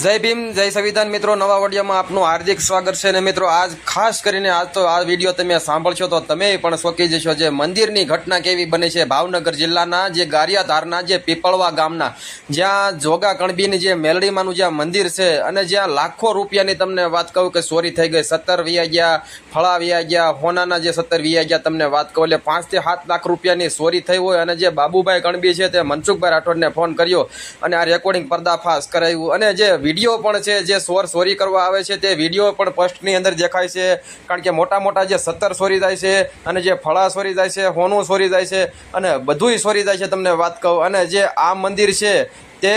જય ભીમ, જય સંવિધાન મિત્રો, નવા વડિયામાં આપનું હાર્દિક સ્વાગત છે અને મિત્રો, આજ ખાસ કરીને આજ તો આ વીડિયો તમે સાંભળશો તો તમે પણ શોકી જશો જે મંદિરની ઘટના કેવી બને છે. ભાવનગર જિલ્લાના જે ગારિયાધારના જે પીપળવા ગામના, જ્યાં જોગા કણબીની જે મેલડીમાંનું જ્યાં મંદિર છે અને જ્યાં લાખો રૂપિયાની તમને વાત કહું કે ચોરી થઈ ગઈ. સત્તર વિયા ગયા, ફળા વ્યા ગયા, હોનાના જે સત્તર વિયા ગયા તમને વાત કહું એટલે પાંચથી સાત લાખ રૂપિયાની ચોરી થઈ હોય અને જે બાબુભાઈ કણબી છે તે મનસુખભાઈ રાઠોડને ફોન કર્યો અને આ રેકોર્ડિંગ પર્દાફાશ કરાવ્યું અને જે વીડિયો પણ છે જે સોર સોરી કરવા આવે છે, તે વીડિયો પણ પોસ્ટની અંદર દેખાય છે. કારણ કે મોટા મોટા જે સત્તર સોરી જાય છે અને જે ફળા સોરી જાય છે, હોનું સોરી જાય છે અને બધુંય સોરી જાય છે, તમને વાત કહું. અને જે આ મંદિર છે, તે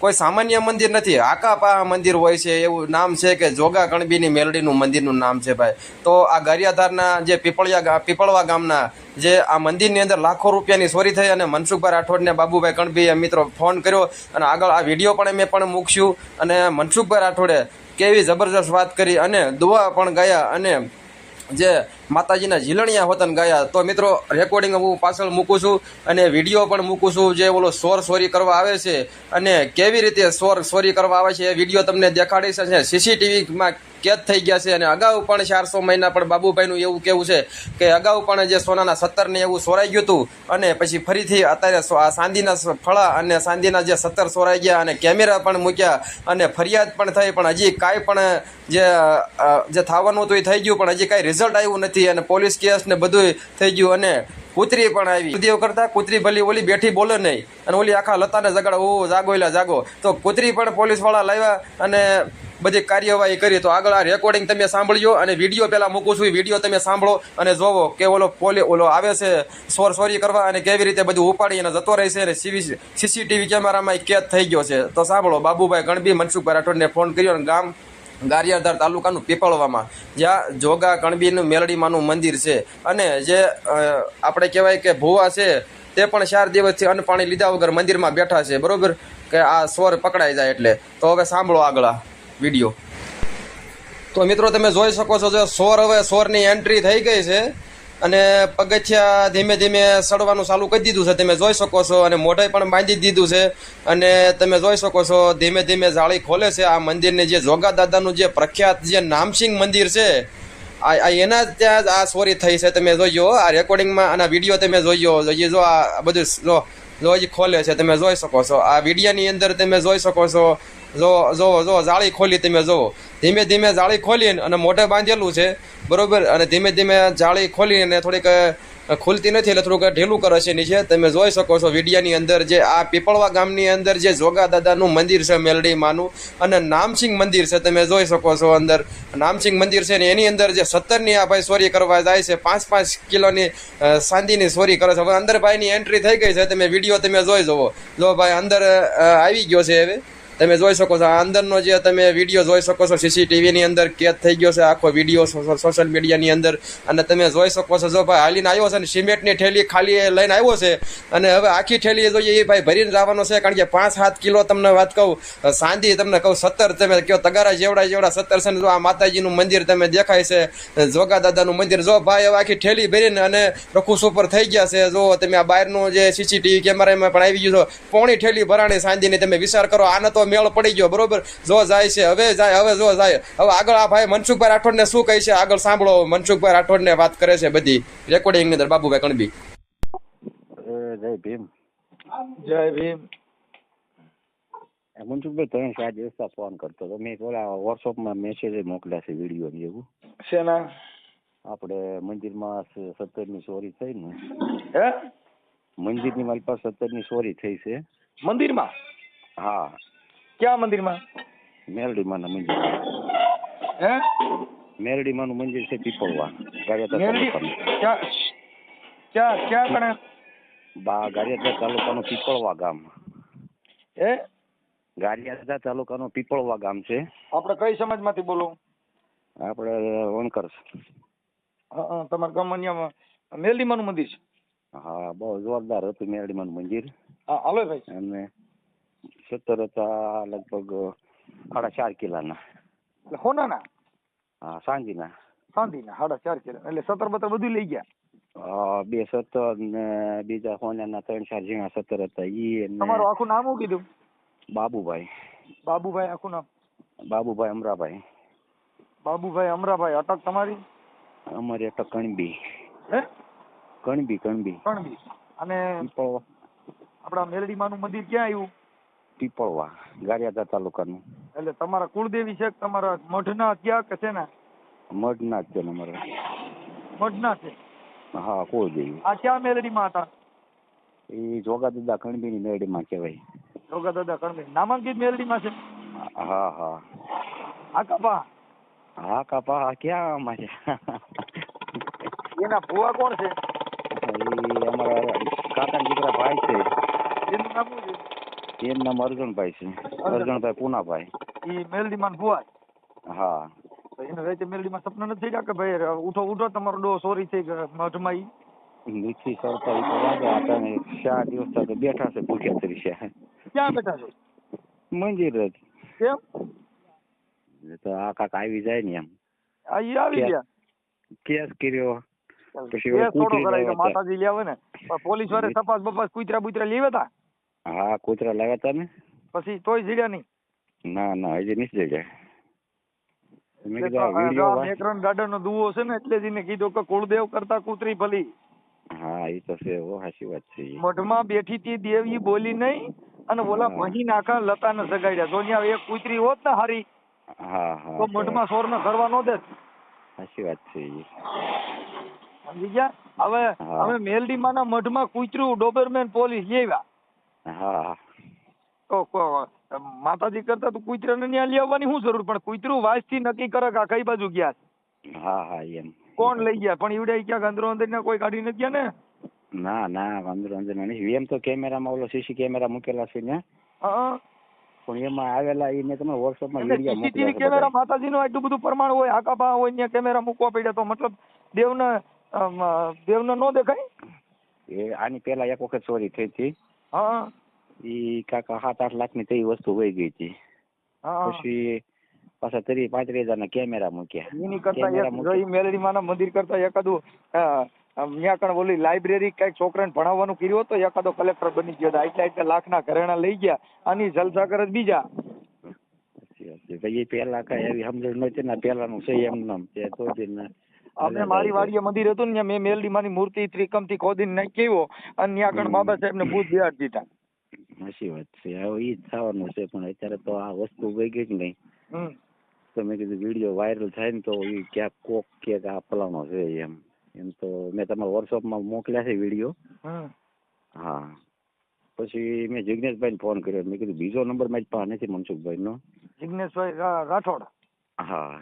કોઈ સામાન્ય મંદિર નથી. આકાપા મંદિર હોય છે, એવું નામ છે કે જોગા કણબીની મેલડીનું મંદિરનું નામ છે ભાઈ. તો આ ગારિયાધારના જે પીપળિયા પીપળવા ગામના જે આ મંદિરની અંદર લાખો રૂપિયાની ચોરી થઈ અને મનસુખભાઈ રાઠોડને બાબુભાઈ કણબીએ મિત્રો ફોન કર્યો અને આગળ આ વીડિયો પણ મેં પણ મૂકશું અને મનસુખભાઈ રાઠોડે કેવી જબરજસ્ત વાત કરી અને દુઆ પણ ગયા અને જે માતાજીના ઝીલણિયા હોતન ગયા. તો મિત્રો રેકોર્ડિંગ હું પાછળ મૂકું છું અને વીડિયો પણ મૂકું છું જે ઓલો સોર સોરી કરવા આવે છે અને કેવી રીતે સોર સોરી કરવા આવે છે એ વીડિયો તમને દેખાડીશ અને સીસીટીવીમાં કેદ થઈ ગયા છે. અને અગાઉ પણ ચારસો મહિના પણ બાબુભાઈનું એવું કેવું છે કે અગાઉ પણ જે સોનાના સત્તરને એવું સોરાઈ ગયું હતું અને પછી ફરીથી અત્યારે આ સાંદીના ફળા અને સાંદીના જે સત્તર સોરાઈ ગયા અને કેમેરા પણ મૂક્યા અને ફરિયાદ પણ થઈ. પણ હજી કાંઈ પણ જે થવાનું હતું એ થઈ ગયું. પણ હજી કાંઈ રિઝલ્ટ આવ્યું નથી. અને પોલીસ કેસ ને બધું થઈ ગયું અને કૂતરી પણ આવી. કૂતરીઓ કરતા કૂતરી ભલી ઓલી બેઠી બોલે નહીં અને ઓલી આખા લતાને જગાડો, ઓ, જાગો એલા, જાગો. તો કૂતરી પણ પોલીસવાળા લાવ્યા અને બધી કાર્યવાહી કરી. તો આગળ આ રેકોર્ડિંગ તમે સાંભળ્યો અને વીડિયો પહેલાં મૂકું છું. વીડિયો તમે સાંભળો અને જોવો કે ઓલો પોલી, ઓલો આવે છે, સોર, સોરી કરવા અને કેવી રીતે બધું ઉપાડી અને જતો રહેશે અને સીસીટીવી કેમેરામાં કેદ થઈ ગયો છે. તો સાંભળો, બાબુભાઈ ગણબી, મનસુખભાઈ રાઠોડને ફોન કર્યો અને ગામ ગારિયાધાર તાલુકાનું પીપળવામાં, જ્યાં જોગા કણબીનું મેલડીમાનું મંદિર છે. અને જે આપણે કહેવાય કે ભુવા છે, તે પણ ચાર દિવસથી અન્ન પાણી લીધા વગર મંદિરમાં બેઠા છે. બરાબર? કે આ સ્વર પકડાઈ જાય એટલે. તો હવે સાંભળો આગળ વીડિયો. તો મિત્રો, તમે જોઈ શકો છો જો સોર હવે સોરની એન્ટ્રી થઈ ગઈ છે. અને પગથિયા ધીમે ધીમે સડવાનું ચાલુ કરી દીધું છે. તમે જોઈ શકો છો અને મોઢે પણ બાંધી દીધું છે. અને તમે જોઈ શકો છો, ધીમે ધીમે જાળી ખોલે છે. આ મંદિરની જે જોગા દાદાનું જે પ્રખ્યાત જે નામસિંગ મંદિર છે, આ એના ત્યાં જ આ ચોરી થઈ છે. તમે જોઈજો આ રેકોર્ડિંગમાં આના વીડિયો તમે જોઈજો જોઈએ જો આ બધું, જો જો, ખોલે છે, તમે જોઈ શકો છો. આ વિડીયાની અંદર તમે જોઈ શકો છો. જો જો જો, જાળી ખોલી તમે જુઓ. ધીમે ધીમે જાળી ખોલીને અને મોઢે બાંધેલું છે. બરોબર? અને ધીમે ધીમે જાળી ખોલીને થોડીક ખુલતી નથી એટલે થોડુંક ઢીલું કરે છે નીચે. તમે જોઈ શકો છો વિડીયાની અંદર જે આ પીપળવા ગામની અંદર જે જોગા દાદાનું મંદિર છે મેલડીમાનું. અને નામસિંહ મંદિર છે, તમે જોઈ શકો છો અંદર. નામસિંહ મંદિર છે ને એની અંદર જે સત્તરની આ ભાઈ ચોરી કરવા જાય છે, પાંચ પાંચ કિલોની સાંદીની સોરી કરે છે. હવે અંદર ભાઈની એન્ટ્રી થઈ ગઈ છે, તમે વીડિયો તમે જોઈ જુઓ જો ભાઈ અંદર આવી ગયો છે હવે. તમે જોઈ શકો છો, આ અંદરનો જે તમે વીડિયો જોઈ શકો છો સીસીટીવીની અંદર કેદ થઈ ગયો છે, આખો વીડિયો સોશિયલ મીડિયાની અંદર. અને તમે જોઈ શકો છો, જો ભાઈ હાલીને આવ્યો છે અને સિમેન્ટની ઠેલી ખાલી લઈને આવ્યો છે, અને હવે આખી ઠેલી જોઈએ, એ ભાઈ ભરીને જવાનો છે, કારણ કે પાંચ સાત કિલો તમને વાત કહું, સાંધી તમને કહું, સત્તર તમે કહો, તગારા જેવડા જેવડા સત્તર છે ને, જો આ માતાજીનું મંદિર તમે દેખાય છે, જોગા દાદાનું મંદિર, જો ભાઈ હવે આખી ઠેલી ભરીને અને રખુસ ઉપર થઈ ગયા છે, જો તમે આ બહારનું જે સીસીટીવી કેમેરામાં પણ આવી ગયું છે, પોણી ઠેલી ભરાણી સાંધીની તમે વિચાર કરો, આને તો મેળ પડી ગયો બરોબર? જો જાય છે હવે જાય હવે જો જાય. હવે આગળ આ ભાઈ મનસુખભાઈ રાઠોડને શું કહે છે? આગળ સાંભળો. મનસુખભાઈ રાઠોડને વાત કરે છે બધી. રેકોર્ડિંગની અંદર બાબુભાઈ કણબી. જય ભીમ. જય ભીમ. મનસુખભાઈ ત્રણ ચાર દિવસ ફોન કરતો હતો. મેં થોડા વોટ્સઅપમાં મેસેજ મોકલ્યા છે વીડિયો ને એવું. શેના? આપણે મંદિરમાં સત્તરની ચોરી થઈ ને. હે? મંદિરની મારી પાસે સત્તરની ચોરી થઈ છે. મંદિરમાં? હા. ક્યાં મંદિરમાં? મેરડીમાના મંદિર. હે? મેરડીમાનું મંદિર છે પીપળવા મેરડી તાલુકાનું. ક્યાં ક્યાં કણે? બા ગારિયાધાર તાલુકાનું પીપળવા ગામ. હે? ગારિયાધાર તાલુકાનું પીપળવા ગામ છે. આપણે કઈ સમાજમાંથી બોલો? આપણે વણકર તમારા ગામમાં અહીંયા મેલડીમાનું મંદિર છે? હા બહુ જોરદાર હતું મેરડીમાનું મંદિર. હા હાલો ભાઈ. અને સત્તર હતા લગભગ સાડા ચાર કિલાના એટલે હોનાના હા સાંજીના સાંધીના સાડા ચાર કિલા એટલે સત્તર બત્તર બધું લઈ ગયા? બે સત્તર ને બીજા સોનાના ત્રણ ચાર ઝીણા સત્તર હતા ઈ તમારું આખું નામ શું કીધું? બાબુભાઈ બાબુભાઈ આખું નામ? બાબુભાઈ અમરાભાઈ બાબુભાઈ અમરાભાઈ અટક તમારી? અમારી અટક કણબી. હે? કણબી કણબી. કણબી. અને આપડા આપણા મેલડીમાનું મંદિર ક્યાં આવ્યું? પીપળવા ગારિયાદા તાલુકાનું. એટલે તમારા કુળદેવી છે તમારા મઢના ત્યાં કે છે ને? મઢના જ છે ને અમારા. મઢના છે? હા કુળદેવી આ ક્યાં મેલડીમાં હતા? એ જોગાદાદા કણબીની મેળીમાં કહેવાય. જોગા દાદા કણબી નામાંકિત મેલડીમાં છે? હા હા. હા કાપા હા ક્યાં અમારે એના ભુવા કોણ છે? એ અમારા કાકા દીકરા ભાઈ છે. એનું નામ શું છે? એનું નામ અર્જુનભાઈ છે. અર્જુનભાઈ પૂનાભાઈ. એ મેલડીમાં માં હા. તો એને રાતે મેલડીમાં સપના નથી ગયા કે ભાઈ ઉઠો ઉઠો તમારો ડો સોરી થઈ ગયો મઢમાં ઈ નીચી સરતા તો વાગે આપણે ચાર દિવસ તો બેઠા છે ભૂખ્યા તરીકે ક્યાં બેઠા છો? મંદિર જ. કેમ? તો આ કાક આવી જાય ને એમ. આઈ આવી ગયા? કેસ કર્યો. પછી માતાજી લેવે ને. પોલીસ વાળે તપાસ બપાસ કુતરા બુતરા લેવા તા હા કૂતરા લાવ્યા હતા ને? પછી તોય જીડ્યા નહીં. ના ના હજી નથી જાય મેં કીધું આ આ વીડિયો આ ગાર્ડન નો દુવો છે ને એટલે જ એને કીધું કે કુળદેવ કરતા કૂતરી ભલી. હા એ તો છે વાત મઢમાં બેઠી તી દેવી બોલી નહીં અને ઓલા. મહી નાખા લતાને સગાડ્યા. જો એક કૂતરી હોત ને હારી હા હા તો મઢમાં સોર ને કરવા નો દે સાચી વાત છે સમજી ગયા? હવે હવે મેલડી મેલડીમાના મઢમાં કૂતરું ડોબરમેન પોલીસ લેવા હા. તો કો- માતાજી કરતા તો કૂતરાને ન્યા લઈ આવવાની શું જરૂર? પણ કુતરું વાંચથી નક્કી કરે કે કઈ બાજુ ગયા હા હા એમ. કોણ લઈ ગયા? પણ ઈવડે ક્યાંક અંદરો અંદર ને કોઈ કાઢી નથી ગયા ને? ના ના અંદર અંદર નહીં. એમ તો કેમેરામાં ઓલો સીસી કેમેરા મૂકેલા છે ને પણ એમાં આવેલા એ મેં તમને વોટ્સઅપમાં વીડિયો મોકલ્યા કેમેરા માતાજીનું આટલું બધું પ્રમાણ હોય આકાબા હોય ને કેમેરા મૂકવા પડ્યા તો મતલબ દેવને અમ, દેવને નો દેખાય? એ આની પેલા એક વખત ચોરી થઈ હતી. હા. ઈ કાકા સાત આઠ લાખની તે વસ્તુ વહી ગઈ હતી. હા. પછી પાછા ત્રીસ પાંત્રીસ હજાર ના કેમેરા મૂક્યા. એની કરતા એક મૂકી- મંદિર કરતા એકાદું ત્યાં પણ કણ ઓલી લાઇબ્રેરી કંઈક છોકરાને ભણાવવાનું કર્યું હતું એકાદો કલેક્ટર બની ગયો આટલા આટલા લાખના ઘરેણા લઈ ગયા અને જલસા કરે બીજા. પેલા કઈ એવી સમજણ નહોતી ને પેલાનું છે એમ નામ તે તો અમે મારી વાડીએ મંદિર હતું ને ત્યાં મેં મેલડીમાની મૂર્તિ ત્રિકમથી ખોદીને નાખી આવ્યો અને ન્યા કણ હમ. બાબા સાહેબને ભૂત બિહાડ દીધા. સાચી વાત છે. હવે ઈ જ થવાનું છે પણ અત્યારે તો આ વસ્તુ વહી ગઈ જ નહીં. હમ. તો મેં કીધું વીડિયો વાયરલ થાય ને તો ઈ ક્યાંક કોક કે આ ફલાણો છે એમ. એમ તો મેં તમારા વોટ્સઅપમાં મોકલ્યા છે વીડિયો. હમ. હા. પછી મેં જિગ્નેશભાઈને ફોન કર્યો. મેં કીધું બીજો નંબર મારી પાસે નથી મનસુખભાઈનો. જિગ્નેશભાઈ રા- રાઠોડ. હા.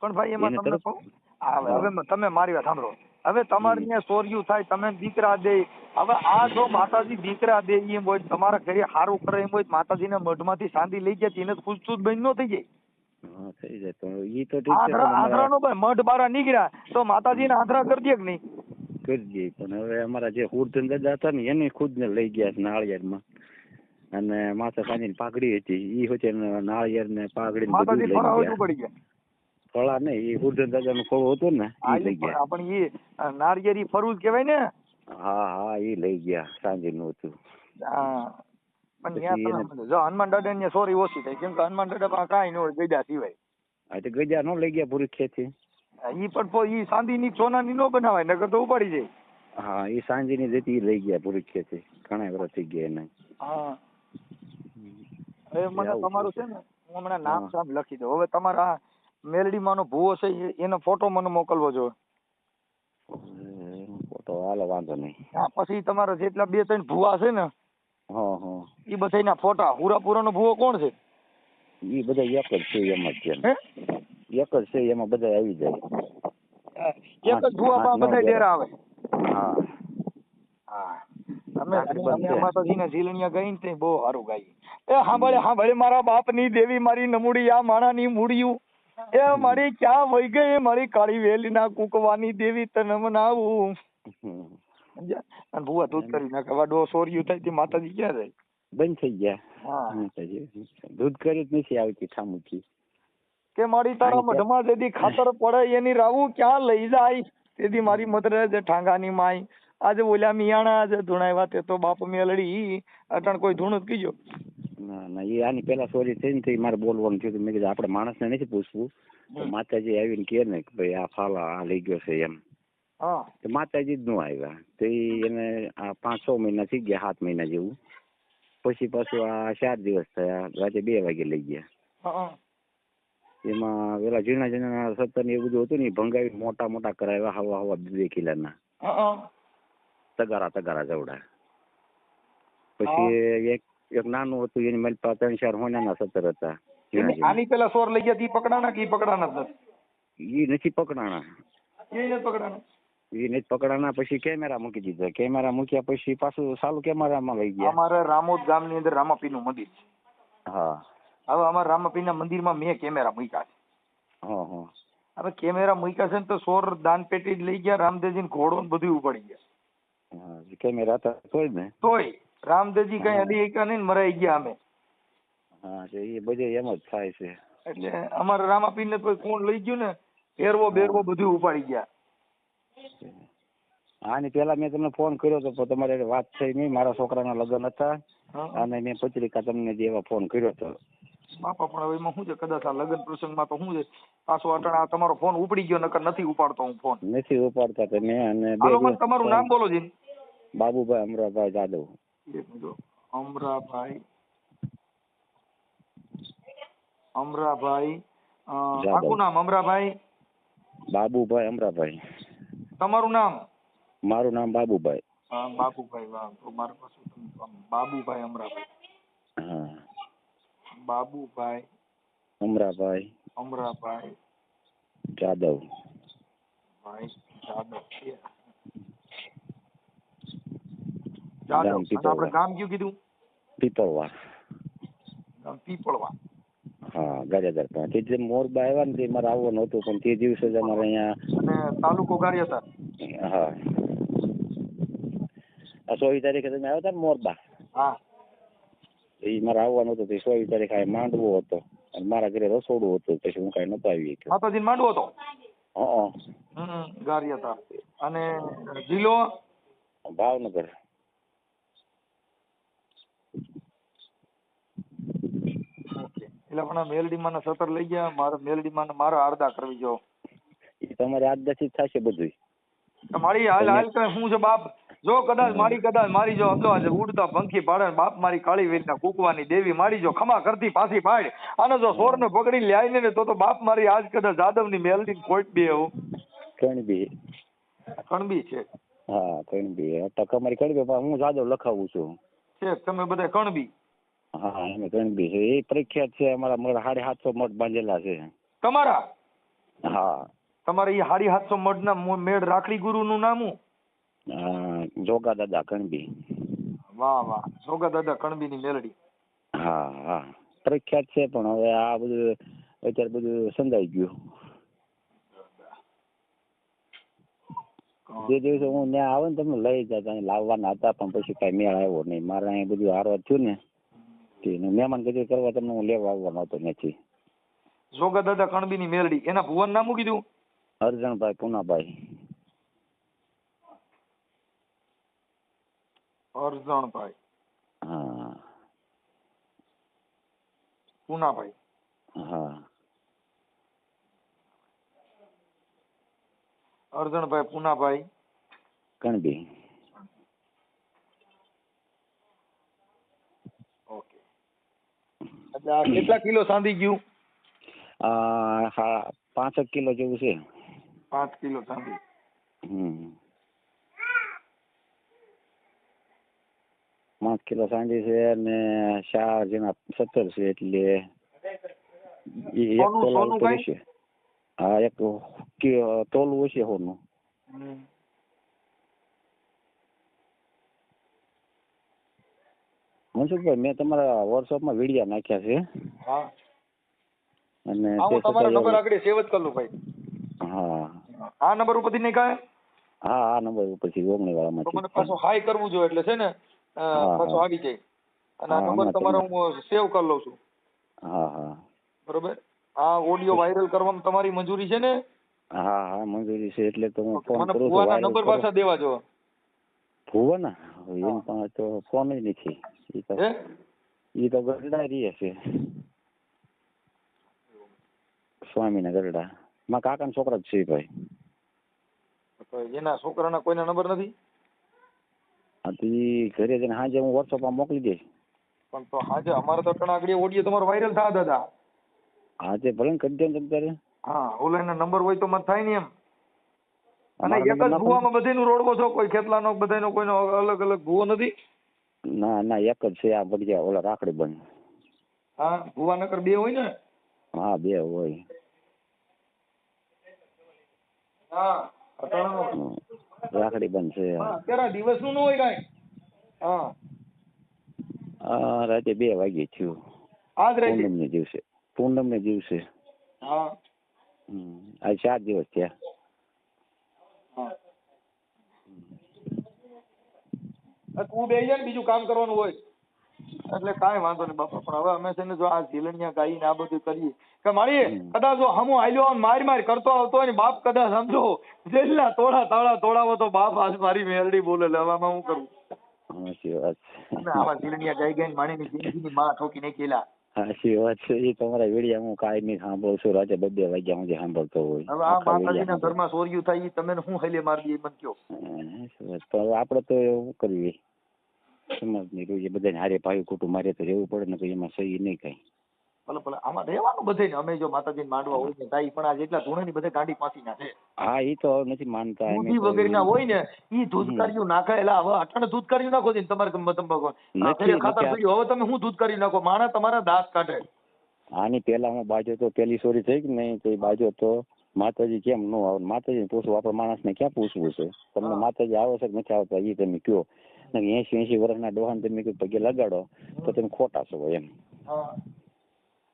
પણ ભાઈ એમાં એને તમને તરત- કહું? આ હવે તમે મારી વાત સાંભળો. હવે તમારે ત્યાં સોર્યું થાય તમે દીકરા દે. હવે આ જો માતાજી દીકરા દે એમ હોય તમારા ઘરે સારું કરે એમ હોય માતાજીના મઢમાંથી સાંધી લઈ ગયા એને ખુશખુશ બની નો થઈ જાય. થઈ જાય તો ઈ તો ઠીક છે પણ ભાઈ મઢ બારા નીકળ્યા તો માતાજીને આંધ્રા કરી દે કે નહીં? કરી દે પણ હવે અમારા જે હુરધન દાદા હતા ને એને ખુદ ને લઈ ગયા છે નાળિયેરમાં. અને માતા સાંજની પાઘડી હતી ઈ હોતે નાળિયેર ને પાઘડી માતાજી પડી ગયા. ફળા ને એ હુરધન દાદા નું ફળું હતું ને હા, લઈ પણ ગયા. એ નારિયેરી નાળિયેરી ફરવું જ કહેવાય ને? હા હા એ લઈ ગયા સાંજે નું હતું પણ. જો હનુમાન દાદા ને સોરી ઓછી થાય કેમ કે હનુમાન દાદા પાસે કાંઈ ન હોય સિવાય. તો ગજા નો લઈ ગયા પૂરી ખેતી? ઈ પણ ચાંદીની સોનાની નો બનાવાય નકર તો ઉપાડી જાય. હા ઈ સાંજે ની જતી લઈ ગયા પૂરી ખેતી ઘણા વર્ષ થઈ ગયા એને. હા. મને તમારું છે. ને હું હમણાં નામ. સામ લખી દઉં. હવે તમારા મેલડીમાંનો ભૂવો છે એ- એનો ફોટો મને મોકલવો જોઈએ. ફોટો હાલો વાંધો નહીં. હા, પછી તમારા જેટલા બે ત્રણ ભૂવા છે ને હા હા. એ બધાના ફોટા હુરાપુરાનો ભૂવો કોણ છે? એ બધા એક જ છે એમાં જ છે હે? એક જ છે એમાં બધા આવી જાય. એક જ ભૂવા પાસે બધા ડેરા આવે. હા. હા. અમે આખરી બંધ અમે છે. માતાજીના ઝીલણિયા ગઈ ને તે બહુ સારું ગાઈ એ સાંભળે સાંભળે મારા બાપની દેવી મારી નમૂડી આ માણાની મૂડિયું. એ મારી ક્યાં વહી ગઈ? મારી કાળી વેલીના કુકવાની દેવી તને મનાવું? અને ભૂવા દૂધ કરી નાખે હવે ડો સોર્યું થાય તે માતાજી ક્યાં જાય? બંધ થઈ ગયા. હા. માતાજી. દૂધ કરી જ નથી આવતી ઠામુકી કે મારી તારા મઢમાં જેથી ખાતર પડે એની રાવું ક્યાં લઈ જાય? તેથી મારી મધરે જે ઠાંગાની માય આજે બોલ્યા મિયાણા આજે ધૂણાવ્યા તે તો બાપ મેલડી. અટણ કોઈ ધૂણ જ કીજો. ના ના એ આની પેલા સોરી થઈ ને તો મારે બોલવાનું થયું મેં કીધું આપણે માણસને નથી પૂછવું. માતાજી આવીને કહે ને કે ભાઈ આ ફાલા આ લઈ ગયો છે એમ. તો માતાજી જ નો આવ્યા. તો એને આ પાંચ છ મહિના થઈ ગયા સાત મહિના જેવું. પછી પાછું આ ચાર દિવસ થયા રાતે બે વાગે લઈ ગયા. એમાં પેલા ઝીણા ઝીણા સત્તર ને એવું બધું હતું ને ભંગાવી મોટા મોટા કરાવ્યા હવા હવા બે કિલાના. તગારા તગારા જવડા. પછી એક એક નાનું હતું એની મારી પાસે ત્રણ ચાર હોનાના સત્તર હતા. આની પેલા સોર લઈ ગયા તી પકડાના કે ઈ પકડાના નથી ઈ નથી પકડાણા. એ નથી પકડાના? ઈ નથી પકડાણા પછી કેમેરા મૂકી દીધા. કેમેરા મૂક્યા પછી પાછું સાલું કેમેરામાં લઈ ગયા. અમારે રામોદ ગામની અંદર રામાપીનું મંદિર છે. હા. હવે અમારા રામાપીના મંદિરમાં મેં કેમેરા મૂક્યા છે. હા હા. હવે કેમેરા મૂક્યા છે ને તો સોર દાન પેટી જ લઈ ગયા રામદેવજી ઘોડો ને બધું ઉપાડી ગયા. કેમેરા હતા તોય ને? તોય. રામદેવજી કઈ અડી એકા નહીં મરાઈ ગયા અમે. હા તો એ બધે એમ જ થાય છે. એટલે અમારા રામાપીર ને કોણ લઈ ગયું ને પહેરવો બેરવો બધું ઉપાડી ગયા. આની પેલા મેં તમને ફોન કર્યો હતો તમારે વાત થઈ નહીં. મારા છોકરાના લગ્ન હતા અને મેં પત્રિકા તમને જેવા ફોન કર્યો હતો બાપા પણ હવે એમાં શું છે? કદાચ આ લગ્ન પ્રસંગમાં તો શું છે? પાછો અટાણા તમારો ફોન ઉપડી ગયો નકર નથી ઉપાડતો હું ફોન. નથી ઉપાડતા તમે અને તમારું નામ બોલો જી બાબુભાઈ અમરાભાઈ જાદવ. અમરાભાઈ. અમરાભાઈ આખું નામ? અમરાભાઈ? બાબુભાઈ અમરાભાઈ. તમારું નામ? મારું નામ બાબુભાઈ. હા, બાબુભાઈ વાહ. તો મારા પાસે બાબુભાઈ અમરાભાઈ. હા. બાબુભાઈ. અમરાભાઈ. અમરાભાઈ. જાદવ. ભાઈ જાદવ. છે. ગામ જાદવ આપણે ગામ કયું કીધું? પીપળવા. પીપળવા. હા ગારિયાધાર પાસે તે જે મોરબા આવ્યા ને તે મારે આવવાનું હતું પણ તે દિવસે જ અમારે અહીંયા અને તાલુકો ગારિયાધાર હા. આ સોવી તારીખે તમે આવ્યા હતા ને મોરબા હા. એ મારે આવવાનું હતું તે સોવી તારીખે માંડવો હતો. અને મારા ઘરે રસોડું હતું પછી હું કઈ નતો આવી માતાજી માંડવો હતો? હં ગારિયાધાર અને જિલ્લો? ભાવનગર. એટલે પણ મેલડીમાં ના સતર લઈ ગયા મારે મેલડીમાં મારે આરદા કરવી જો. એ તમારે આજ દસી થશે બધું મારી હાલ હાલ કઈ હું છે બાપ? જો કદાચ મારી કદાચ મારી જો અમદાવાદ ઉડતા પંખી પાડે બાપ મારી કાળી વેલના કૂકવાની દેવી મારી જો ખમા કરતી પાછી પાડ અને જો સોર ને પકડી લ્યાય ને તો તો બાપ મારી આજ કદાચ જાદવની મેલડી કોઈટ બી એવું. કણબી કણબી છે. હા કણબી ટકા મારી કણબી હું જાદવ લખાવું છું. છે તમે બધા કણબી હા અમે કણબી છે. એ પ્રખ્યાત છે અમારા મારા સાડી સાતસો મઠ બાંધેલા છે. તમારા? હા. તમારે એ હાડી હાથસો મઢના મેળ રાખડી ગુરુ નું નામ? જોગા દાદા કણબી. વાહ વાહ. જોગા દાદા કણબી ની મેલડી. હા હા. પ્રખ્યાત છે પણ હવે આ બધું અત્યારે બધું સંધાઈ ગયું. જે દિવસે હું ત્યાં આવે ને તમને લઈ જતા લાવવાના હતા પણ પછી કઈ મેળ આવ્યો નહીં. મારે અહીં બધું હારવા થયું ને. મહેમાન ગતિ કરવા તમને હું લેવા આવવાનો હતો નથી જોગા દાદા કણબી ની મેલડી એના ભુવન નામ મૂકી કીધું અરજણભાઈ પુનાભાઈ. અરજણભાઈ. હા. પૂનાભાઈ. હા. અરજણભાઈ પૂનાભાઈ. કણબી ઓકે એટલે આ કેટલા કિલો સાંધી ગયું? હા પાંસઠ કિલો જેવું છે. પાંચ કિલો સાંધી. હમ. પાંચ કિલો સાંધી છે અને ચાર જેના સત્તર છે એટલે એક તોલા ઉપર ભાઈ? હા એક તોલું હશે સોનું. મનસુખભાઈ મેં તમારા વોટ્સઅપમાં વીડિયો નાખ્યા છે. હા. અને હું તમારો નંબર આગળ સેવ જ કરું ભાઈ. હા. આ નંબર ઉપરથી નહીં કાંઈ? હા આ નંબર ઉપરથી ઓગણી તો મને પાછો હાઈ કરવું જોઈએ એટલે છે ને પાછો આવી જાય. અને આ નંબર તમારો હું સેવ કરી લઉં છું. હા હા. બરોબર? આ ઓડિયો વાયરલ કરવામાં તમારી મંજૂરી છે ને? હા હા મંજૂરી છે એટલે તમે ફોન મને કરું ભુવાના નંબર પાછા દેવા જો. ભુવાના? એમ પણ તો ફોન જ નથી ઈ તો એ તો ગરડા રહે છે સ્વામીના ગરડા મારા કાકાના છોકરા જ છે ભાઈ તો એના છોકરાના કોઈના નંબર નથી ઈ ઘરે જઈને સાંજે હું વોટ્સઅપમાં મોકલી દઈશ પણ તો હાજે અમારે તો ટણા આગળ ઓડિયો તમારો વાયરલ થા દાદા હાજે ભલે કરી દે ને તમે હા ઓલાના નંબર હોય તો મત થાય ને એમ અને એક જ ભૂવામાં બધાયનું રોડવો છો? કોઈ ખેતલાનો બધાનો કોઈનો અલગ અલગ ભૂવો નથી? ના ના એક જ છે આ બગિયા ઓલા રાખડી બંધ હા ભૂવા નકર બે હોય ને? હા બે હોય. હા અટાણાનો. રાખડી બન છે. હા અત્યારે દિવસનું ન હોય કાંઈ? હા. આ રાતે બે વાગે થયું. આજ રાતે? પૂનમ ને દિવસે. પૂનમ ને દિવસે. હા. આ ચાર દિવસ થયા. તું બે જાય ને બીજું કામ કરવાનું હોય. એટલે કાંઈ વાંધો નહીં બાપા પણ હવે અમે છે ને જો આ ઝીલણિયા ગાઈને આ બધું કરીએ. કે મારી કદાચ જો હમો આલ્યો આમ માર માર કરતો આવતો હોય ને બાપ કદાચ સમજો જેલના તોડા તાળા તોડાવો તો બાપ આજ મારી મેરડી બોલે હવે આમાં હું કરું? સાચી વાત છે. આવા ઝીલણિયા ગાઈ ગાઈને માણીની જિંદગીની માં ઠોકી નાખેલા સાચી વાત છે. એ તમારા વેડિયા હું કાંઈ નહીં સાંભળું છું. રાતે બબે વાગ્યા સુધી સાંભળતો હોય. હવે આ માતાજીના ઘરમાં સોર્યું થાય એ તમે હું હેલે માર દઈએ મને કયો. હા. પણ આપણે તો એવું કરવી સમાજની રૂએ બધાને હારે ભાઈ કુટુંબ મારે તો રહેવું પડે ને તો એમાં સહી નહીં કાંઈ. ભલે ભલે આમાં રહેવાનું બધે ને અમે જો માતાજીને માંડવા હોય ને તાઈ પણ આ જેટલા ધૂણેની બધે ગાંડી પાસીના છે. હા એ તો નથી માનતા દૂધી વગેરેના હોય ને ઈ ધૂધકારીઓ નાખાયેલા હવે અટાણે ધૂધકારીઓ નાખો છે તમારે ગમે આખરે ખાતર. પીડ્યું. હવે તમે શું ધૂધકારી નાખો? માણા તમારા દાંત કાઢે. આની પેલા હું બાજો તો પેલી સોરી થઈ કે નહીં તો બાજો તો માતાજી કેમ ન આવે? માતાજી પૂછવું આપણે માણસને ક્યાં પૂછવું છે? તમને માતાજી આવે છે કે નથી આવતા? એ તમે કયો એસી એસી વર્ષના ડોહાને તમે કયો પગે લગાડો તો તમે ખોટા છો એમ.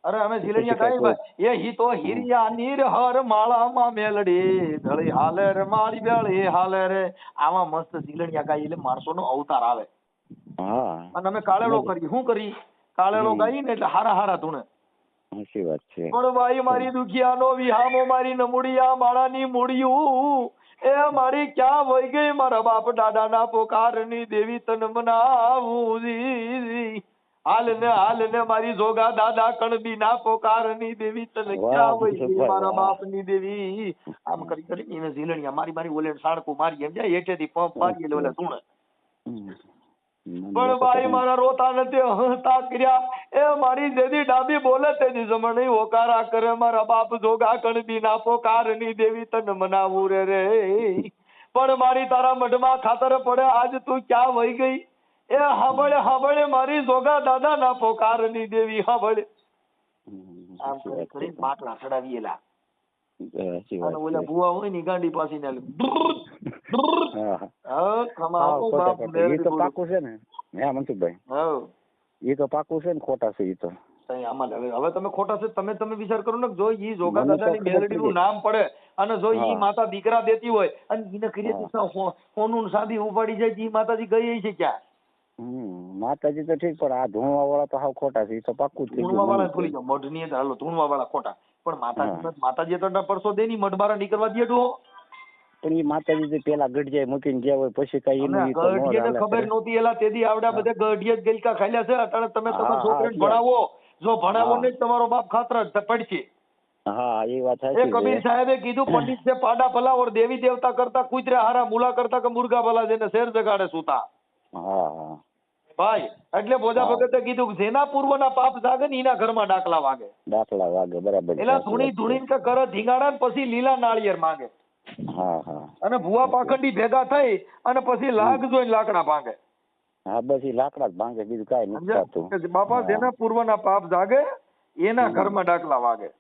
અરે અમે ઝીલણિયા પછી એ હી તો હિરિયા નીર હર માળામાં મેલડી. ધળી હાલે રે માળી બેળી હાલે રે. આમાં મસ્ત ઝીલણિયા ગાય એટલે માણસોનો અવતાર આવે. અને અમે કાળેલો કરી શું કરી કાળેલો ગાઈ ને એટલે હારા હારા ધૂણે. સાચી વાત છે. પણ ભાઈ મારી દુખિયાનો વિહામો મારી નમુડિયા માળાની મૂડિયું એ મારી ક્યાં વહી ગઈ? મારા બાપ દાદાના પોકારની દેવી તન મનાવું. હાલ ને હાલ ને મારી જોગા દાદા કણબી ના પોકારની દેવી તને ક્યાં વાહ. મારા બાપની દેવી. આમ કરી કરી એને ઝીલણિયા મારી મારી ઓલે સાડકું મારી એમ જાય હેઠેથી પંપ મારી એટલે ઓલે સુણે. પણ ભાઈ મારા રોતા નથી હતા કર્યા. એ મારી જેદી ડાબી બોલે તેની જમણી ઓકારા કરે. મારા બાપ જોગા કણબી ના પોકારની દેવી તને મનાવું રે રે. પણ મારી તારા મઢમાં ખાતર પડે. આજ તું ક્યાં વહી ગઈ? એ હબળે હબળે મારી જોગા દાદા ના પોકારની દેવી હબળે. આમ કરી. કરીને માટલા ચડાવીએલા અને ઓલા. ભૂવા હોય ને ગાંડી પાછી ને. એ તો. પાકું છે ને. હા મનસુખભાઈ? હા. એ તો પાકું છે ને ખોટા છે એ તો. હવે હવે તમે ખોટા છે તમે તમે વિચાર કરો ને કે જો ઈ જોગા દાદાની મેલડીનું નામ પડે અને જો ઈ માતા દીકરા દેતી હોય અને ઈને કરીએ તો હો- ને સાદી ઉપાડી જાય ઈ માતાજી ગઈ છે ક્યાં? માતાજી તો ઠીક પણ આ ધૂણવા વાળા તો હાવ ખોટા છે એ તો પાકું થઈ ધૂણવા વાળા ભૂલી જાઓ મઢની અંદર. હાલો ધૂણવા વાળા ખોટા. પણ માતાજી માતાજી તો પરસો દે ની મઢ બારા નીકળવા દે ડો પણ એ માતાજી જે પેલા ગઢિયા મૂકીને ગયા હોય પછી કઈ એનું નો ચાલે. ખબર નહોતી એલા તેદી આવડા બધા ગઢિયા જ ગલકા ખાલ્યા છે. અટાણે તમે તમારા છોકરાને ભણાવો. જો ભણાવો. નહીં તમારો બાપ ખાતર પડશે. હા એ વાત એ કબીર છે. સાહેબે કીધું પંડિત છે પાડા ભલા ઓર દેવી દેવતા કરતા કુતરા હારા મુલા કરતા કે મુર્ગા ભલા જેને શેર જગાડે સુતા. હા હા. ભાઈ એટલે હા. ભગતે કીધું કે જેના પૂર્વના પાપ જાગે ને એના ઘરમાં ડાકલા વાગે. દાખલા વાગે બરાબર. એટલે ધૂણી ધૂણી કે કરે ધીંગાડા ને પછી લીલા નાળિયેર માંગે. હા હા. અને ભુવા પાખંડી ભેગા થઈ અને પછી લાગ જોઈને લાકડા ભાંગે. હા બસ એ લાકડા જ ભાંગે બીજું કાંઈ નથી થતું. બાપા. જેના પૂર્વના પાપ જાગે એના. ઘરમાં ડાકલા વાગે.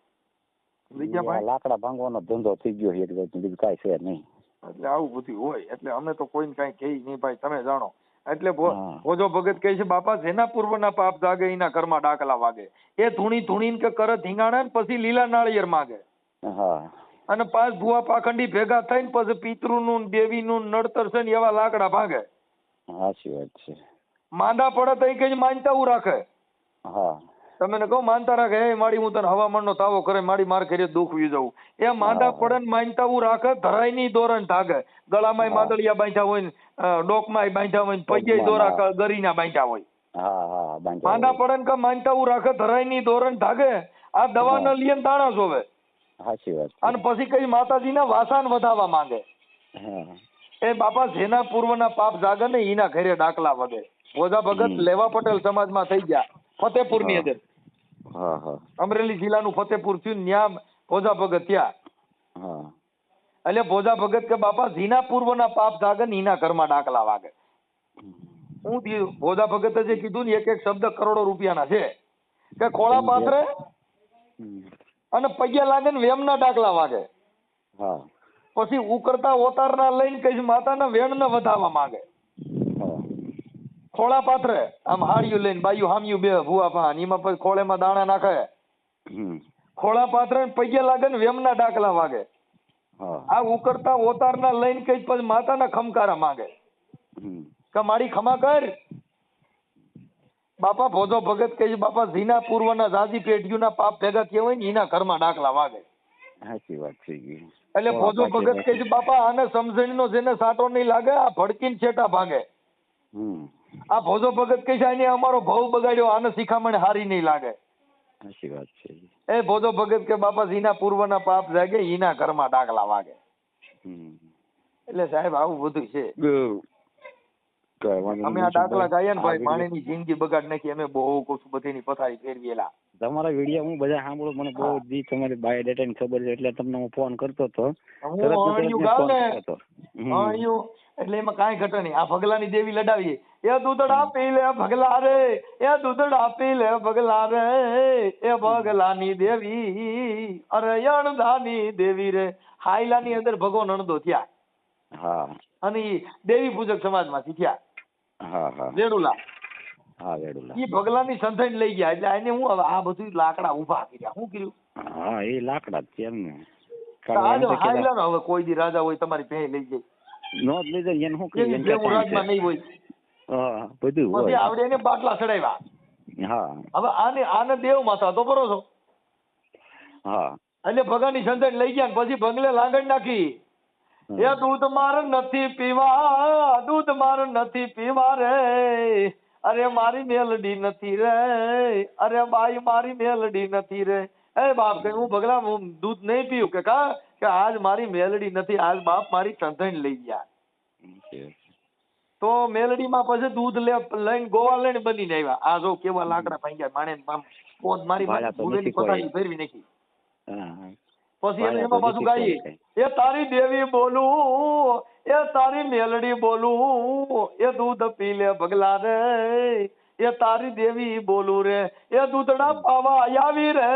લાકડા ભાંગવાનો ધંધો થઈ ગયો છે બીજું કાંઈ છે નહીં. એટલે આવું બધું હોય એટલે અમે તો કોઈને કઈ કહી નહીં ભાઈ તમે જાણો. એટલે ભોજો ભગત કહે છે બાપા જેના પૂર્વના પાપ જાગે એના ઘરમાં ડાકલા વાગે. એ ધૂણી ધૂણીને કે કરે ધીંગાણે પછી લીલા નાળિયેર માગે. અને પાછ ભુવા પાખંડી ભેગા થઈને પછી પિતૃનું ને દેવીનું ને નડતર છે ને એવા લાકડા ભાગે. સાચી વાત છે. માંદા પડે તો એ કઈ માનતા રાખે. હા. તમે ને કહો માનતા રાખે એ માડી હું તને હવામાનનો તાવો કરે માડી માર કરી દુઃખ વી જવું એ માંદા પડે ને માનતા હું રાખે ધરાય નહીં દોરણ ધાગે ગળામાં માદળિયા બાંધ્યા હોય ને ડોકમાં બાંધ્યા હોય ને પગે દોરા ગરીના બાંધ્યા હોય. હોય. પડે ને કે માનતા હું રાખે ધરાય નહીં દોરણ ઢાગે આ દવા ન લઈએ ને દાણા જોવે. સાચી વાત. અને પછી કઈ માતાજીના વાસાન વધાવવા માંગે. એ બાપા જેના પૂર્વના પાપ જાગે ને એના ઘરે ડાકલા વગે ઓઝા ભગત લેવા પટેલ સમાજમાં થઈ ગયા ફતેપુરની. અંદર. હા હા. અમરેલી જિલ્લાનું ફતેપુર થયું ન્યા ભોજા ભગત ત્યાં. હા. એટલે ભોજા ભગત કે બાપા ઝીના પૂર્વના પાપ જાગે ને ઘરમાં ડાકલા વાગે. હું ભોજા ભગતે જે કીધું ને એક એક શબ્દ કરોડો રૂપિયાના છે. કે ખોળા પાથરે અને પૈયા લાગે ને વેમના ડાકલા વાગે. હા. પછી ઉકરતા ઓતારના લઈને કઈ માતાના વેણને વધાવવા માંગે. ખોળા પાથરે. આમ હાડિયું લઈને બાયું હામ્યું બે ભૂવા પાન એમાં પછી ખોળેમાં દાણા નાખે. ખોળા પાથરે ને પગે લાગે ને વેમના ડાકલા વાગે. આ ઉકરતા ઓતારના લઈને કઈ પછી માતાના ખમકારા માંગે. કે મારી ખમા કર. બાપા ભોજો ભગત કહે છે બાપા ઝીના પૂર્વના જાજી પેઢીઓના પાપ ભેગા કે હોય ને એના ઘરમાં ડાકલા વાગે. સાચી વાત છે. એટલે ભોજો ભગત કહે છે બાપા આને સમજણીનો જેને સાટો નહીં લાગે આ ભડકીને છેટા ભાગે. હમ. આ ભોજો ભગત કહે છે આને અમારો ભાવ બગાડ્યો આને શિખામણ હારી નહીં લાગે. સાચી વાત છે એ ભોજો ભગત કે બાપા ઝીના પૂર્વના પાપ જાગે ઈના ઘરમાં ડાકલા વાગે. એટલે સાહેબ આવું બધું છે. અમે આ ડાકલા ગાયા ને ભાઈ માણીની જિંદગી બગાડ નાખી અમે બહુ કુછ બધીની પથારી ફેરવેલા તમારા વીડિયો હું બધા સાંભળું મને બહુ જી તમારી બાયોડેટા ની ખબર છે એટલે તમને હું ફોન કરતો હતો. તરત ફોન ને. એટલે એમાં કાંઈ ઘટે નહીં. આ ભગલાની દેવી લડાવીએ. એ દૂધડા આપી લે ભગલા રે એ દૂધડા આપી લે ભગલા રે એ ભગલાની દેવી અરે અણધાની દેવી રે. હાઈલાની અંદર ભગવાન અણધો થયા. હા. અને દેવી પૂજક સમાજમાંથી થયા. હા હા. વેડુલા. હા વેડુલા. ઈ ભગલાની સંથાઈને લઈ ગયા. એટલે એને હું હવે આ બધું લાકડા ઊભા કર્યા. શું કર્યું? હા એ લાકડા જ છે એમ ને તો આ જો કારણ કે હાઈલા હવે કોઈ દી રાજા હોય તમારી ભેં લઈ જાય. નો જ લઈ જાય એને શું એને જેવું રાજમાં નહીં હોય. હા બધું પછી આવડે એને બાટલા ચડાવ્યા. હા. હવે આને આને દેવ માથા તો કરો છો? હા. એટલે ભગાની સંતાન લઈ ગયા પછી ભંગલે લાંગણ નાખી. એ દૂધ માર નથી પીવા દૂધ માર નથી પીવા રે. અરે મારી મેલડી નથી રે. અરે બાઈ મારી મેલડી નથી રે. એ બાપ કે હું ભગલા હું દૂધ નહીં પીવું કે કા? કે આજ મારી મેલડી નથી આજ બાપ મારી સંતાન લઈ ગયા. તો મેલડીમાં પછી દૂધ લે લઈને ગોવા લઈને બનીને આવ્યા. આ જો કેવા લાકડા ભાંગ્યા માણે આમ પોત મારી ભૂલેલી. પથારી ફેરવી નાખી. પછી એને એમાં પાછું ગાઈએ એ તારી દેવી બોલું એ તારી મેલડી બોલું એ દૂધ પી લે ભગલા રે. એ તારી દેવી બોલું રે. એ દૂધડા પાવા આવી રે.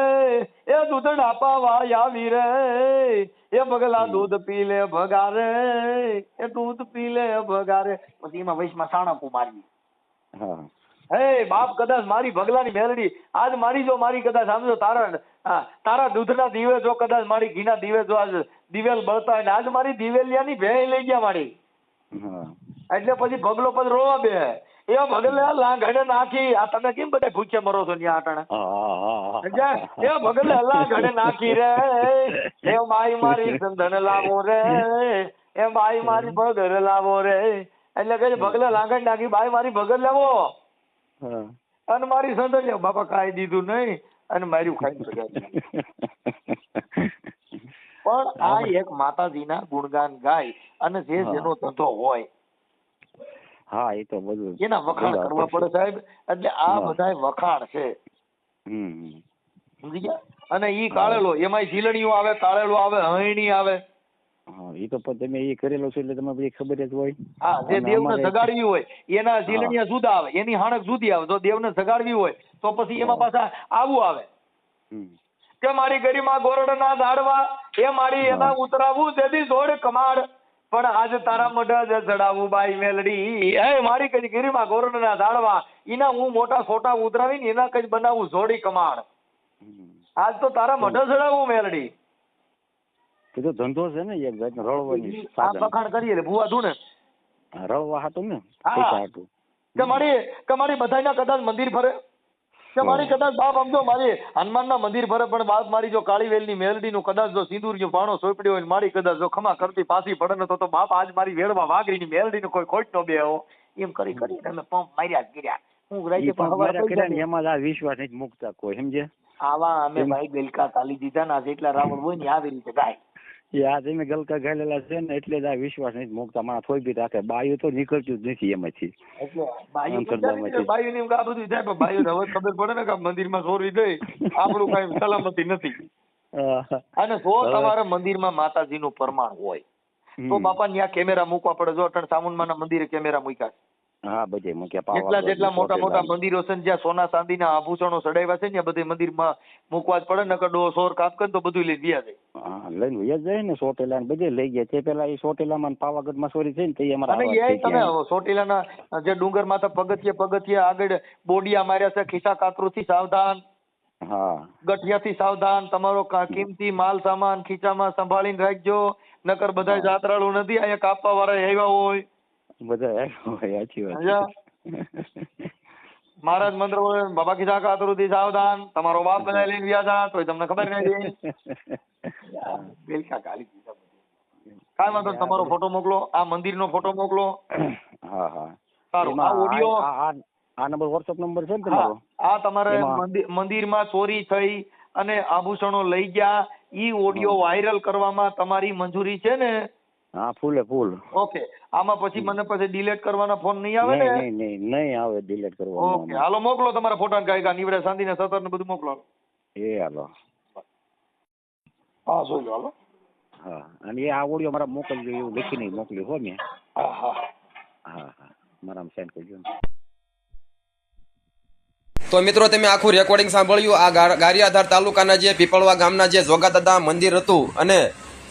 એ દૂધડા પાવા આવી રે. એ બગલા દૂધ પી લે ભગારે. એ દૂધ પી લે ભગારે. પછી એમાં વૈશમાં સાણપું મારી હે. બાપ કદાચ મારી ભગલાની મેલડી. આજ મારી જો મારી કદાચ સમજો તારા તારા દૂધના દીવે જો કદાચ મારી ઘીના દીવે જો આજ દિવેલ બળતા હોય ને આજ મારી દિવેલિયાની ભેળ લઈ ગયા મારી. એટલે પછી ભગલો પછી રોવા બે. એ ભગલે લાંઘડે નાખી. આ તમે કેમ બધા ભૂખે મરો છો ન્યા આટણે? એ ભગલે લાંઘડે નાખી રે. એ માઈ મારી સંધન લાવો રે. એ માઈ મારી ભગર લાવો રે. એટલે કે ભગલે લાંઘડ નાખી. બાઈ મારી ભગર લાવો. અને મારી સંદર લેવો. બાપા ખાઈ દીધું નહીં. અને માર્યું ખાઈ દીધું પણ આ એક માતાજીના ગુણગાન ગાય અને જે. જેનો ધંધો હોય હા એ તો બધું એના વખાણ કરવા પડે સાહેબ. એટલે આ બધા વખાણ છે. સમજી ગયા? અને ઈ કાળેલો એમાં ઝીલણીઓ આવે કાળેલો આવે હણી આવે. હા એ તો તમે એ કરેલો છો એટલે તમને બધી ખબર જ હોય. હા જે દેવને સગાડવી હોય એના ઝીલણીયા જુદા આવે એની હાણક જુદી આવે. તો દેવને જગાડવી હોય તો પછી એમાં પાછા આવું આવે. કે મારી ગરીમાં ગોરડના ઝાડવા એ મારી. એના ઉતરાવું તેથી જોડ કમાડ. પણ આજ તારા મોઢા ચડાવું બાઈ મેલડી. એ મારી કઈ ગીરીમાં ગોરડના ઝાડવા. એના હું મોટા સોટા ઉતરાવી ને એના કઈ બનાવું જોડી કમાડ આજ તો તારા મોઢા ચડાવું મેલડી. એ તો ધંધો છે ને એક જાતનો રળવાની આ બખાણ કરીએ એટલે ભૂવા તું ને હા, રળવા હાટું ને પૈસા હાટું. કે મારી કે મારી બધાયના કદાચ મંદિર ફરે. કે મારી કદાચ બાપ સમજો મારી હનુમાનના મંદિર ભરે પણ બાપ મારી જો કાળીવેલની મેલડીનું કદાચ જો સિંદૂરિયો પાણો સોપડ્યો હોય મારી કદાચ જો ખમા કરતી પાછી પડે ને તો બાપ આજ મારી વેળવા વાઘરીની મેલડીનું કોઈ ખોટ નો બેહો. એમ કરી કરીને અમે પંપ માર્યા જ કર્યા. હું ને. એમાં આ વિશ્વાસ મૂકતા કોઈ સમજે આવા અમે ભાઈ બેલકા તાલી દીધા ના જેટલા રાવણ હોય ને આવી રીતે ગાય એ આ તમે ગલકા ખાયેલા છે ને એટલે જ આ વિશ્વાસ નથી મૂકતા. મારા થોઈ બી રાખે. બાયું તો નીકળતું જ નથી એમાંથી. બાયું ને આ બધું થાય પણ બાયું હવે ખબર પડે ને કે મંદિરમાં ચોરી થઈ આપણું કઈ સલામતી નથી. અને જો તમારા મંદિરમાં માતાજીનું પ્રમાણ હોય તો. બાપા ત્યાં કેમેરા મૂકવા પડે. જો અટણ સામુંડમાના મંદિરે કેમેરા મૂક્યા છે. હા બધે મૂક્યા જેટલા પાવાગઢ, જેટલા મોટા મોટા મંદિરો છે જ્યાં સોના ચાંદીના આભૂષણો સડાવ્યા છે ને બધે મંદિરમાં મૂકવા જ પડે નકર ડો સોર કાપ કરે તો બધું લઈ ગયા છે. હા લઈને વયા જાય ને સોટેલા બધે લઈ ગયા છે. પેલા એ સોટેલામાં પાવાગઢમાં ચોરી થઈ ને તે અમારા અને એ તમે સોટેલાના જે ડુંગર માથા પગથિયે પગથિયે આગળ બોડિયા માર્યા છે ખિસ્સા કાતરુથી સાવધાન હા. ગઠિયાથી સાવધાન તમારો કિંમતી માલ સામાન ખીચામાં સંભાળીને રાખજો. નકર બધા. જાત્રાળુ નથી અહીંયા કાપવા વાળા આવ્યા હોય. બધા હોય, સાચી વાત મહારાજ મંત્ર બોલે બાબા ખિસ્સા કાતરુથી સાવધાન તમારો બાપ બધા લઈને ગયા હતા તો તમને ખબર નથી બેલકા ગાલી દીધા. કાંઈ વાંધો તમારો ફોટો મોકલો આ મંદિરનો ફોટો મોકલો. હા હા. સારું આ ઓડિયો આ- નંબર વોટ્સઅપ નંબર છે ને તમારો? આ તમારે મંદિરમાં ચોરી થઈ અને આભૂષણો લઈ ગયા. ઈ ઓડિયો વાયરલ કરવામાં તમારી મંજૂરી છે ને? હા ફૂલે ફૂલ. ઓકે. આમાં પછી મને પછી ડિલેટ કરવાનો ફોન નહીં આવે ને? નહીં નહીં નહીં આવે ડિલીટ ઓકે હાલો મોકલો તમારા ફોટા ગાયકા નીવડે ને સતર ને બધું મોકલો. એ હાલો. હા જોઈ લો હાલો. હા અને એ આ ઓડિયો મારા મોકલજો એવું લખીને મોકલ્યું હો મેં. હા હા. હા હા. મારામાં સેન્ડ કરજો ને. તો મિત્રો તમે આખું રેકોર્ડિંગ સાંભળ્યું આ ગારિયાધાર તાલુકાના જે પીપળવા ગામના જે જોગાદાદા મંદિર હતું અને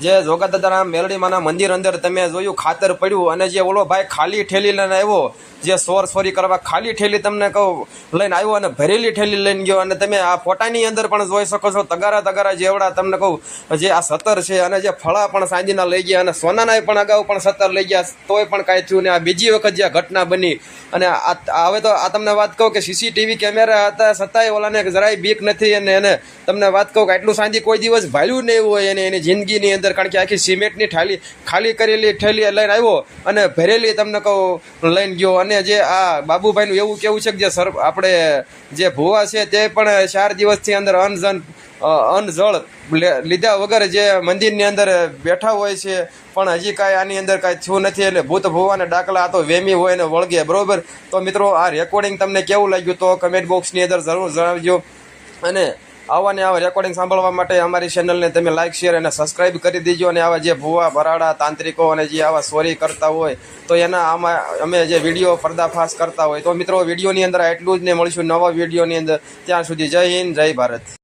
જે જોગાદાદાના મેલડીમાના મંદિર અંદર તમે જોયું, ખાતર પડ્યું અને જે ઓલો ભાઈ ખાલી ઠેલી લઈને આવ્યો, જે સોર સોરી કરવા ખાલી ઠેલી તમને કહું, લઈને આવ્યો અને ભરેલી ઠેલી લઈને ગયો અને તમે આ ફોટાની અંદર પણ જોઈ શકો છો, તગારા તગારા જેવડા તમને કહું, જે આ સતર છે અને જે ફળા પણ સાંજના લઈ ગયા અને સોનાના પણ અગાઉ પણ સતર લઈ ગયા, તોય પણ કાંઈ થયું ને આ બીજી વખત જે આ ઘટના બની અને આ હવે તો આ તમને વાત કહું કે સીસીટીવી કેમેરા હતા, છતાંય ઓલાને જરાય બીક નથી અને એને તમને વાત કહું કે આટલું સાંજી કોઈ દિવસ ભાલ્યું નહીં હોય એને એની જિંદગીની અંદર. કારણ કે આખી સિમેન્ટની ઠાલી ખાલી કરેલી ઠેલી લઈને આવ્યો અને ભરેલી તમને કહું લઈને ગયો. અને જે આ બાબુભાઈનું એવું કેવું છે કે જે સર આપણે જે ભુવા છે તે પણ ચાર દિવસથી અંદર અનજન અનજળ લીધા વગર જે મંદિરની અંદર બેઠા હોય છે, પણ હજી કાંઈ આની અંદર કાંઈ થયું નથી એટલે ભૂત ભુવાને ડાકલા આ તો વેમી હોય ને વળગે, બરાબર? તો મિત્રો, આ રેકોર્ડિંગ તમને કેવું લાગ્યું તો કમેન્ટ બોક્સની અંદર જરૂર જણાવજો. અને આવા ને આવા રેકોર્ડિંગ સાંભળવા માટે અમારી ચેનલને તમે લાઇક શેર અને સબસ્ક્રાઇબ કરી દેજો. અને આવા જે ભુવા, ભરાડા, તાંત્રિકો અને જે આવા સોરી કરતા હોય, તો એના આમાં અમે જે વીડિયો પર્દાફાશ કરતા હોય, તો મિત્રો વિડીયોની અંદર એટલું જ ને મળીશું નવા વિડીયોની અંદર. ત્યાં સુધી જય હિન્દ, જય ભારત.